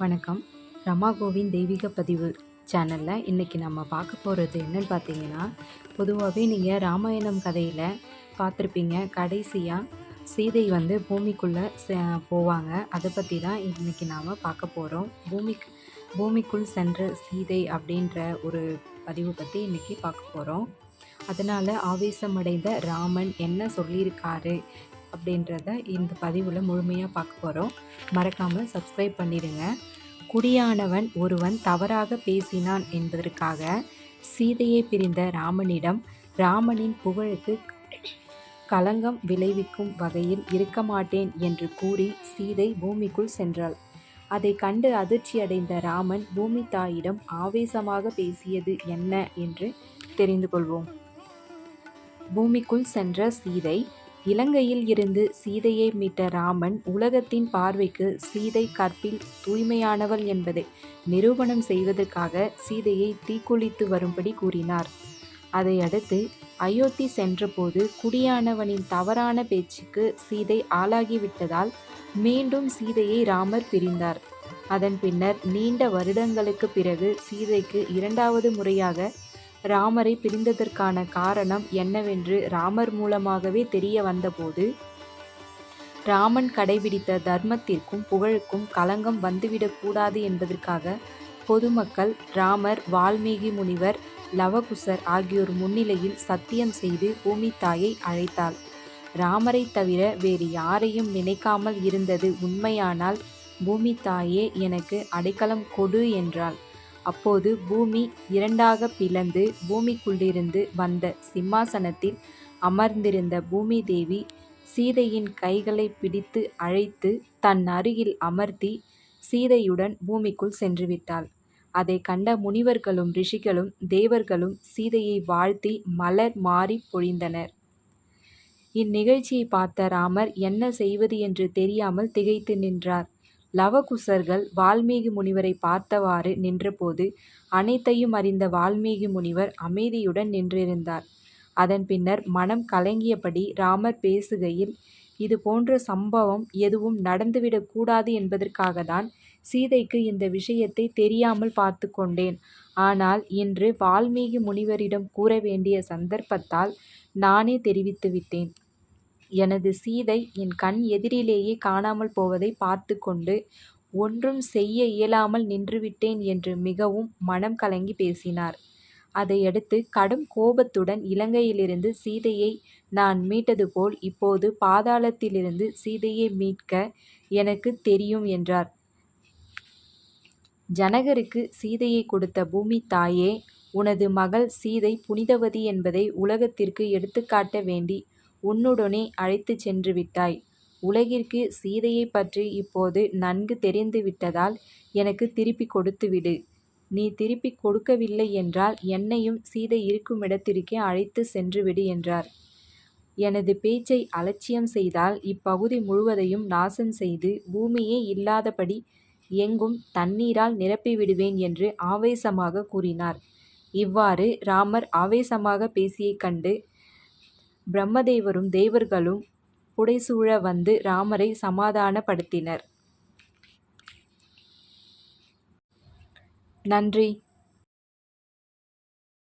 வணக்கம். ரமா கோவின் தெய்வீக பதிவு சேனலில் இன்றைக்கி நம்ம பார்க்க போகிறது என்னன்னு பார்த்தீங்கன்னா பொதுவாகவே நீங்கள் ராமாயணம் கதையில் பார்த்துருப்பீங்க. கடைசியாக சீதை வந்து பூமிக்குள்ளே போவாங்க. அதை பற்றி தான் இன்றைக்கி நாம் பார்க்க போகிறோம் பூமிக்கு பூமிக்குள் சென்ற சீதை அப்படின்ற ஒரு பதிவு பற்றி இன்றைக்கி பார்க்க போகிறோம் அதனால் ஆவேசமடைந்த ராமன் என்ன சொல்லியிருக்காரு அப்படின்றத இந்த பதிவில் முழுமையாக பார்க்க போகிறோம் மறக்காமல் சப்ஸ்கிரைப் பண்ணிடுங்க. குடியானவன் ஒருவன் தவறாக பேசினான் என்பதற்காக சீதையை பிரிந்த ராமனிடம் ராமனின் புகழுக்கு களங்கம் விளைவிக்கும் வகையில் இருக்க மாட்டேன் என்று கூறி சீதை பூமிக்குள் சென்றாள். அதை கண்டு அதிர்ச்சியடைந்த ராமன் பூமி தாயிடம் ஆவேசமாக பேசியது என்ன? என்று தெரிந்து கொள்வோம். பூமிக்குள் சென்ற சீதை இலங்கையில் இருந்து சீதையை மீட்ட ராமன் உலகத்தின் பார்வைக்கு சீதை கற்பில் தூய்மையானவள் என்பதை நிரூபணம் செய்வதற்காக சீதையை தீக்குளித்து வரும்படி கூறினார். அதையடுத்து அயோத்தி சென்றபோது குடியானவனின் தவறான பேச்சுக்கு சீதை ஆளாகிவிட்டதால் மீண்டும் சீதையை ராமர் பிரிந்தார். அதன் பின்னர் நீண்ட வருடங்களுக்கு பிறகு சீதைக்கு இரண்டாவது முறையாக ராமரை பிரிந்ததற்கான காரணம் என்னவென்று ராமர் மூலமாகவே தெரிய வந்தபோது ராமன் கடைபிடித்த தர்மத்திற்கும் புகழுக்கும் களங்கம் வந்துவிடக்கூடாது என்பதற்காக பொதுமக்கள் ராமர் வால்மீகி முனிவர் லவகுசர் ஆகியோர் முன்னிலையில் சத்தியம் செய்து பூமி தாயை அழைத்தாள். ராமரை தவிர வேறு யாரையும் நினைக்காமல் இருந்தது உண்மையானால் பூமி தாயே எனக்கு அடைக்கலம் கொடு என்றாள். அப்போது பூமி இரண்டாக பிளந்து பூமிக்குள்ளிருந்து வந்த சிம்மாசனத்தில் அமர்ந்திருந்த பூமி தேவி சீதையின் கைகளை பிடித்து அழைத்து தன் அருகில் அமர்த்தி சீதையுடன் பூமிக்குள் சென்றுவிட்டாள். அதை கண்ட முனிவர்களும் ரிஷிகளும் தேவர்களும் சீதையை வாழ்த்தி மலர் மாறி பொழிந்தனர். இந்நிகழ்ச்சியை பார்த்த ராமர் என்ன செய்வது? என்று தெரியாமல் திகைத்து நின்றார். லவகுசர்கள் வால்மீகி முனிவரை பார்த்தவாறு நின்றபோது அனைத்தையும் அறிந்த வால்மீகி முனிவர் அமைதியுடன் நின்றிருந்தார். அதன் பின்னர் மனம் கலங்கியபடி ராமர் பேசுகையில் இது போன்ற சம்பவம் எதுவும் நடந்துவிடக்கூடாது என்பதற்காகத்தான் என்பதற்காக தான் சீதைக்கு இந்த விஷயத்தை தெரியாமல் பார்த்து கொண்டேன். ஆனால் இன்று வால்மீகி முனிவரிடம் கூற வேண்டிய சந்தர்ப்பத்தால் நானே தெரிவித்துவிட்டேன் எனது சீதை என் கண் எதிரிலேயே காணாமல் போவதை பார்த்து கொண்டு ஒன்றும் செய்ய இயலாமல் நின்றுவிட்டேன் என்று மிகவும் மனம் கலங்கி பேசினார். அதையடுத்து கடும் கோபத்துடன் இலங்கையிலிருந்து சீதையை நான் மீட்டது போல் இப்போது பாதாளத்திலிருந்து சீதையை மீட்க எனக்கு தெரியும் என்றார். ஜனகருக்கு சீதையை கொடுத்த பூமி தாயே உனது மகள் சீதை புனிதவதி என்பதை உலகத்திற்கு எடுத்துக்காட்ட வேண்டி உன்னுடனே அழைத்துச் சென்று விட்டாய். உலகிற்கு சீதையை பற்றி இப்போது நன்கு தெரிந்து விட்டதால் எனக்கு திருப்பி கொடுத்துவிடு நீ திருப்பி கொடுக்கவில்லை என்றால் என்னையும் சீதை இருக்கும் இடத்திற்கே அழைத்து சென்றுவிடு என்றார். எனது பேச்சை அலட்சியம் செய்தால் இப்பகுதி முழுவதையும் நாசம் செய்து பூமியே இல்லாதபடி எங்கும் தண்ணீரால் நிரப்பிவிடுவேன் என்று ஆவேசமாக கூறினார். இவ்வாறு ராமர் ஆவேசமாக பேசியைக் கண்டு பிரம்மதேவரும் தேவர்களும் புடைசூழ வந்து ராமரை சமாதானப்படுத்தினர். நன்றி.